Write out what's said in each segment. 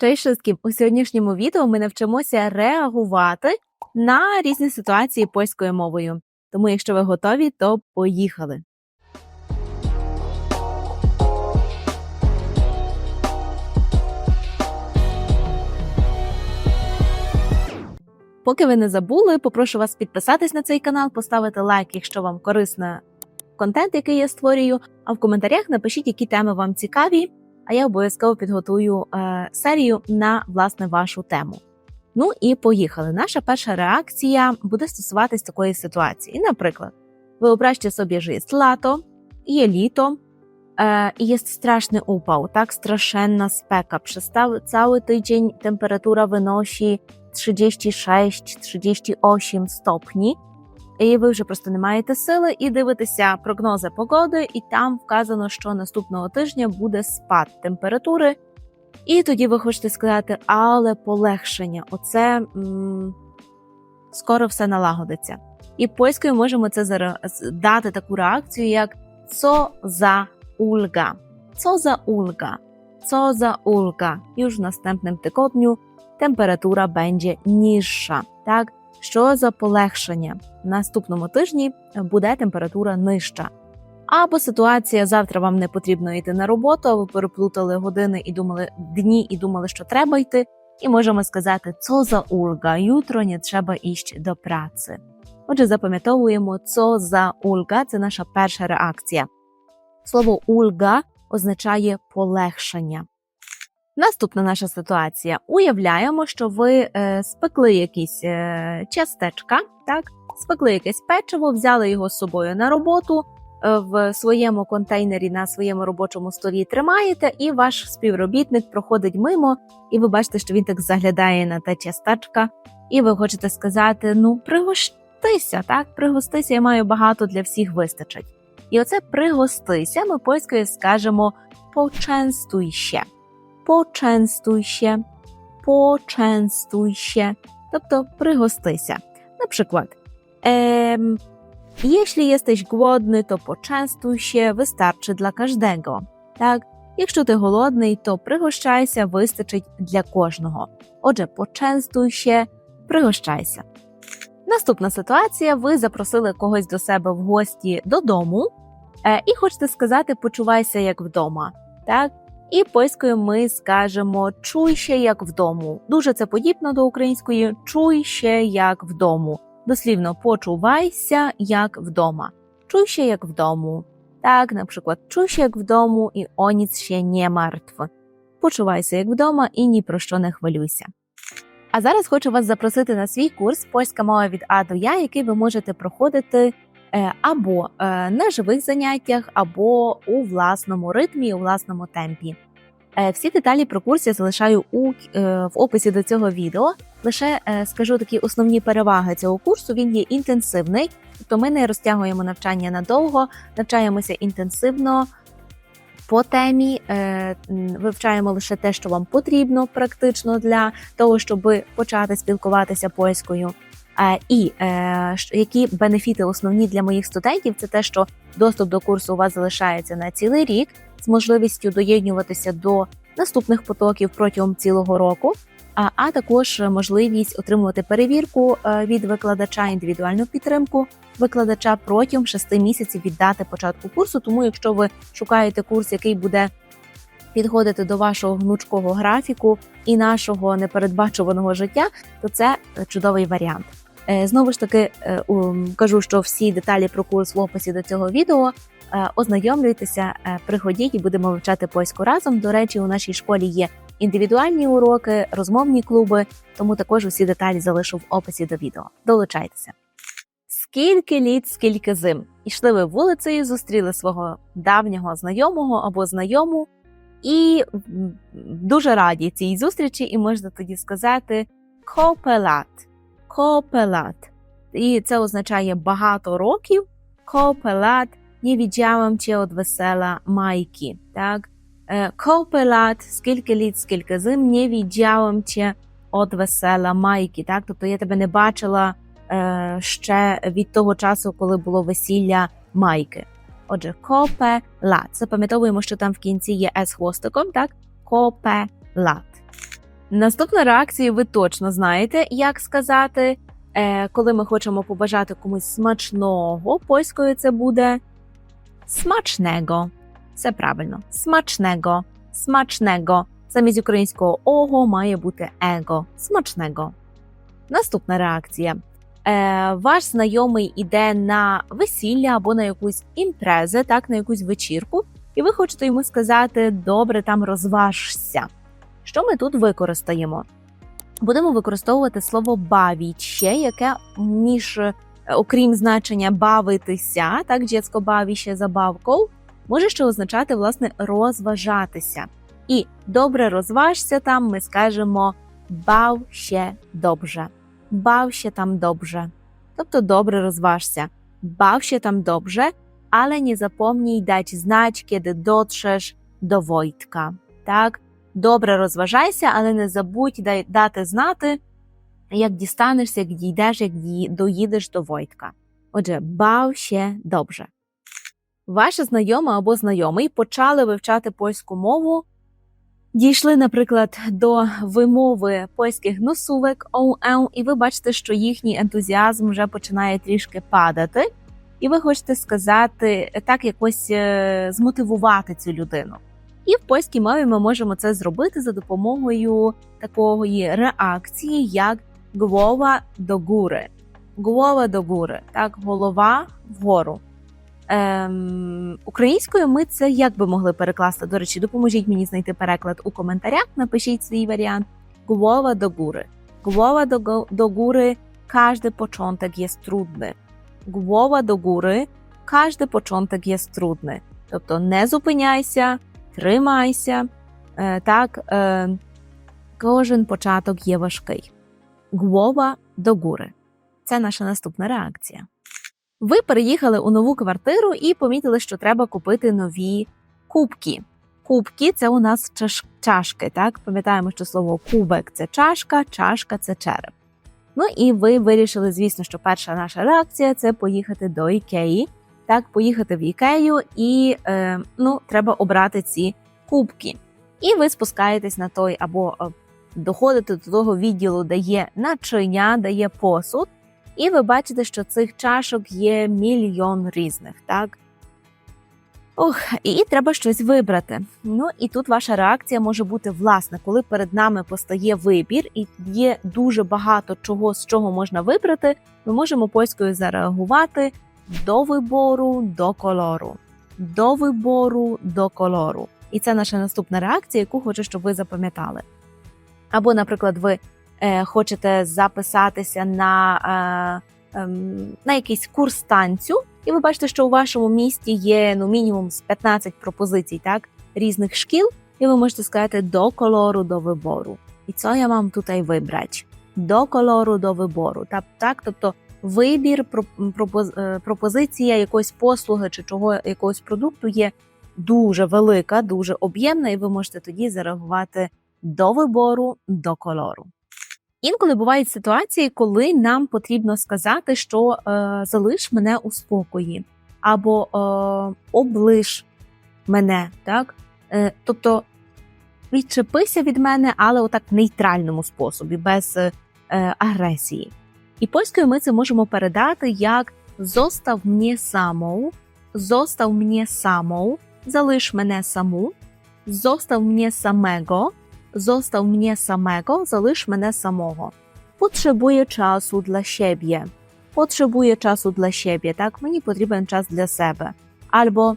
Wszystkim! У сьогоднішньому відео ми навчимося реагувати на різні ситуації польською мовою. Тому, якщо ви готові, то поїхали. Поки ви не забули, попрошу вас підписатись на цей канал, поставити лайк, якщо вам корисний контент, який я створюю. А в коментарях напишіть, які теми вам цікаві, а я обов'язково підготую е, серію на власне вашу тему. Ну і поїхали. Наша перша реакція буде стосуватись такої ситуації. Наприклад, ви обрачте собі jest lato, є літо, i jest straszny upał, tak straszna speka. Przez cały tydzień temperatura wynosi 36-38 stopni. І ви вже просто не маєте сили і дивитеся прогнози погоди, і там вказано, що наступного тижня буде спад температури. І тоді ви хочете сказати, але полегшення, оце м- скоро все налагодиться. І польською можемо це дати таку реакцію, як «co за ульга. Co za ulga? Co za ulga? Już w następnym tygodniu температура będzie niższa. Так? Що за полегшення? Наступному тижні буде температура нижча. Або ситуація завтра вам не потрібно йти на роботу, а ви переплутали години і думали дні і думали, що треба йти. І можемо сказати «co за ульга, jutro не треба іще до праці. Отже, запам'ятовуємо «co за ульга це наша перша реакція. Слово ульга означає полегшення. Наступна наша ситуація. Уявляємо, що ви е, спекли якісь е, частечка, так? спекли якесь печиво, взяли його з собою на роботу, е, в своєму контейнері на своєму робочому столі тримаєте, і ваш співробітник проходить мимо, і ви бачите, що він так заглядає на те частечка, і ви хочете сказати: ну, пригостися, так, пригостися, я маю багато для всіх вистачить. І оце пригостися ми польською скажемо поченстуй ще poczęstuj się, poczęstuj się, тобто пригостися. Przykład, em, jeśli jesteś głodny, to poczęstuj się, wystarczy dla każdego. Так? Якщо ти голодний, то пригощайся, вистачить для кожного. Отже, поченстуй ще, пригощайся. Наступна ситуація: ви запросили когось до себе в гості додому е, і хочете сказати почувайся як вдома. Так? І польською ми скажемо чуй ще як вдому. Дуже це подібно до української чуй ще як вдому. Дослівно почувайся як вдома. Чуй ще як вдому. Так, наприклад, чуй ще як вдому і о ніц ще не мертв. Почувайся як вдома і ні про що не хвилюйся. А зараз хочу вас запросити на свій курс Польська мова від А до Я, який ви можете проходити або е, на живих заняттях, або у власному ритмі, у власному темпі. Е, Всі деталі про курс я залишаю у е, в описі до цього відео. Лише е, скажу такі основні переваги цього курсу. Він є інтенсивний, тобто ми не розтягуємо навчання надовго, навчаємося інтенсивно. По темі е, вивчаємо лише те, що вам потрібно практично для того, щоб почати спілкуватися польською. І е, які бенефіти основні для моїх студентів, це те, що доступ до курсу у вас залишається на цілий рік з можливістю доєднуватися до наступних потоків протягом цілого року, а, також можливість отримувати перевірку е, від викладача, індивідуальну підтримку викладача протягом 6 місяців від дати початку курсу. Тому, якщо ви шукаєте курс, який буде підходити до вашого гнучкого графіку і нашого непередбачуваного життя, то це е, чудовий варіант. Е, Знову ж таки е, кажу, що всі деталі про курс в описі до цього відео. Е, Ознайомлюйтеся, приходіть і будемо вивчати польську разом. До речі, у нашій школі є індивідуальні уроки, розмовні клуби, тому також усі деталі залишу в описі до відео. Долучайтеся. Скільки літ, скільки зим. Ішли ви вулицею, зустріли свого давнього знайомого або знайому, і дуже раді цій зустрічі, і можна тоді сказати копелат. Копелат. І це означає багато років. Копелат. Widziałam cię od wesela Majki, tak? E, Kopę lat, скільки літ, скільки зим, не widziałam cię od весела Майки, так? Тобто я тебе не бачила е, ще від того часу, коли було весілля Майки. Отже, копе лат. Запам'ятовуємо, що там в кінці є с хвостиком, так? Копе Наступна реакція, ви точно знаєте, як сказати. Е, коли ми хочемо побажати комусь смачного, польською це буде смачnego. Все правильно. Смачnego, смачnego. Замість українського ого має бути его. Смачного. Наступна реакція. Е, ваш знайомий іде на весілля або на якусь імпрезу, так, на якусь вечірку, і ви хочете йому сказати добре, там розважся. Що ми тут використаємо? Будемо використовувати слово бавіть ще, яке між, е, окрім значення бавитися, так, дєцько баві ще забавкою, може ще означати власне розважатися. І добре розважся там, ми скажемо бав ще добре. Бав ще там добре. Тобто добре розважся. Бав ще там добре, але не запомnij dać znać, kiedy dotrzesz до Войтка. Так, добре розважайся, але не забудь дати знати, як дістанешся, як дійдеш, як доїдеш до Войтка. Отже, бав ще добре. Ваша знайома або знайомий почали вивчати польську мову, дійшли, наприклад, до вимови польських носувок ОУ, і ви бачите, що їхній ентузіазм вже починає трішки падати, і ви хочете сказати так, якось е, змотивувати цю людину. І в польській мові ми можемо це зробити за допомогою такої реакції, як голова до гури. Голова до гури, так, голова вгору. Ем, українською ми це як би могли перекласти? До речі, допоможіть мені знайти переклад у коментарях. Напишіть свій варіант. Голова до góry. Głowa do, go- do góry, każdy początek jest trudny. Głowa do góry, każdy początek jest. Тобто не зупиняйся, тримайся. Е, так, е, кожен початок є важкий. Głowa до góry. Це наша наступна реакція. Ви переїхали у нову квартиру і помітили, що треба купити нові кубки. Кубки це у нас чаш- чашки. Так, пам'ятаємо, що слово кубик це чашка, чашка це череп. Ну і ви вирішили, звісно, що перша наша реакція це поїхати до Ікеї. Так, поїхати в Ікею, і е, ну, треба обрати ці кубки. І ви спускаєтесь на той або е, доходите до того відділу, де є начиня, де є посуд. І ви бачите, що цих чашок є мільйон різних, так? Ох, і треба щось вибрати. Ну і тут ваша реакція може бути власне, коли перед нами постає вибір, і є дуже багато чого, з чого можна вибрати. Ми можемо польською зареагувати до вибору, до кольору, до вибору, до кольору. І це наша наступна реакція, яку хочу, щоб ви запам'ятали. Або, наприклад, ви е, хочете записатися на, е, ем, на якийсь курс танцю, і ви бачите, що у вашому місті є ну мінімум з 15 пропозицій, так різних шкіл, і ви можете сказати до кольору, до вибору. І це я вам тут вибрати. До кольору, до вибору. Так, так, тобто вибір, е, пропозиція якоїсь послуги чи чого якогось продукту є дуже велика, дуже об'ємна, і ви можете тоді зареагувати до вибору, до кольору. Інколи бувають ситуації, коли нам потрібно сказати, що е, залиш мене у спокої, або е, облиш мене, так? Е, тобто відчепися від мене, але отак в нейтральному способі, без е, агресії. І польською ми це можемо передати як зостав мені саму, зостав мені саму, залиш мене саму, зостав мені самego, został mnie samego, залиш мене самого. Potrzebuję czasu dla siebie. Potrzebuję czasu dla siebie, tak? Mені потрібен час для себе. Albo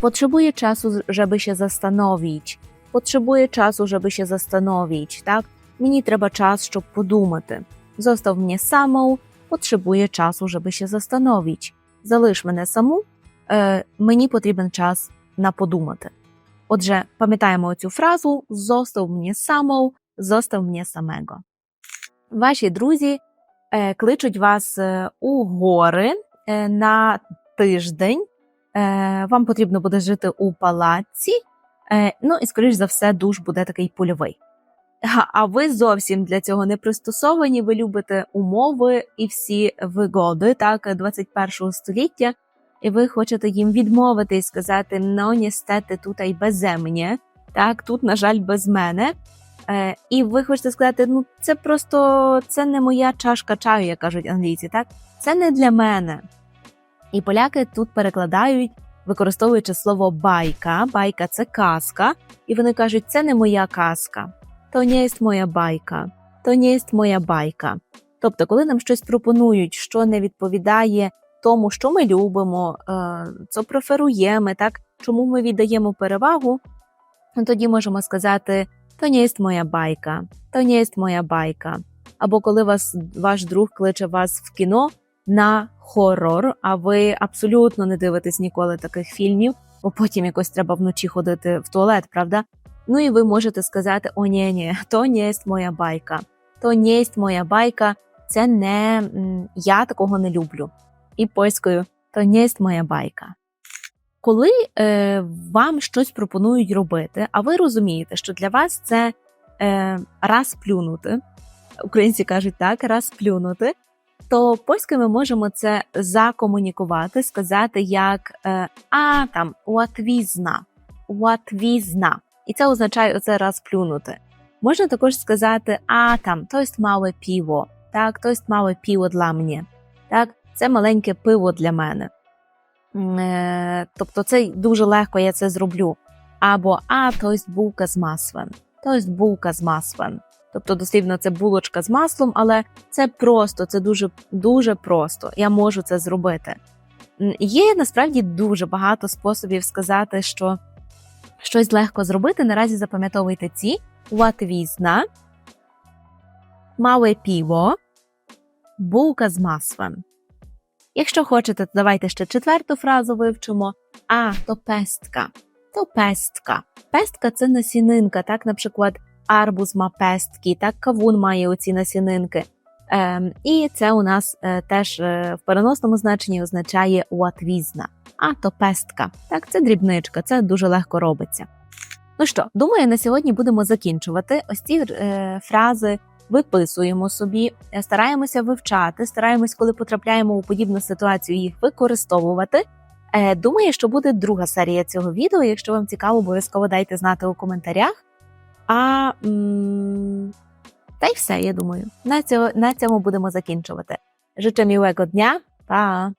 potrzebuję czasu, żeby się zastanowić. Potrzebuję czasu, żeby się zastanowić, tak? Мені треба час, щоб подумати. Zostaw mnie samą, potrzebuję czasu, żeby się zastanowić. Залиш мене саму, е, мені потрібен час на подумати. Отже, пам'ятаємо цю фразу зостав мені самого, зостав мені самого. Ваші друзі е, кличуть вас у гори на тиждень. Е, вам потрібно буде жити у палаці. Е, ну і, скоріш за все, душ буде такий польовий. А- ви зовсім для цього не пристосовані. Ви любите умови і всі вигоди так 21 століття і ви хочете їм відмовити і сказати: ну, ністети, тут і без мене, так, тут, на жаль, без мене. Е, і ви хочете сказати, ну це просто це не моя чашка чаю, як кажуть англійці, так? Це не для мене. І поляки тут перекладають, використовуючи слово байка. Байка це казка, і вони кажуть, це не моя казка, то не є моя байка, то не є моя байка. Тобто, коли нам щось пропонують, що не відповідає тому, що ми любимо, е, що преферуємо, так чому ми віддаємо перевагу, ну, тоді можемо сказати: то не є моя байка, то не є моя байка. Або коли вас ваш друг кличе вас в кіно на хорор, а ви абсолютно не дивитесь ніколи таких фільмів, бо потім якось треба вночі ходити в туалет, правда? Ну і ви можете сказати: О, ні, ні, то не є моя байка, то не є моя байка, це не я такого не люблю. І польською то не є моя байка. Коли е, вам щось пропонують робити, а ви розумієте, що для вас це е, раз плюнути, українці кажуть так, раз плюнути, то польською ми можемо це закомунікувати, сказати як е, а там łatwizna, łatwizna. І це означає оце раз плюнути. Можна також сказати, а там то є мałe піво, так, то є małe піво для мене. Так, це маленьке пиво для мене. Е, тобто це дуже легко я це зроблю. Або а, то булка з маслом, то булка з маслом. Тобто, дослівно, це булочка з маслом, але це просто, це дуже дуже просто. Я можу це зробити. Є насправді дуже багато способів сказати, що щось легко зробити. Наразі запам'ятовуйте ці łatwizna, małe піво, булка з маслом. Якщо хочете, то давайте ще четверту фразу вивчимо. А, то пестка. То пестка. Пестка це насінинка, так, наприклад, арбуз ма пестки, так кавун має оці насінинки. Ем, і це у нас е, теж е, в переносному значенні означає уатвізна. А то пестка. Так, це дрібничка, це дуже легко робиться. Ну що, думаю, на сьогодні будемо закінчувати. Ось ці е, фрази виписуємо собі, е, стараємося вивчати, стараємось, коли потрапляємо у подібну ситуацію, їх використовувати. Е, Думаю, що буде друга серія цього відео. Якщо вам цікаво, обов'язково дайте знати у коментарях. А м- та й все, я думаю. На цьому, на цьому будемо закінчувати. Życzę miłego dnia. Pa!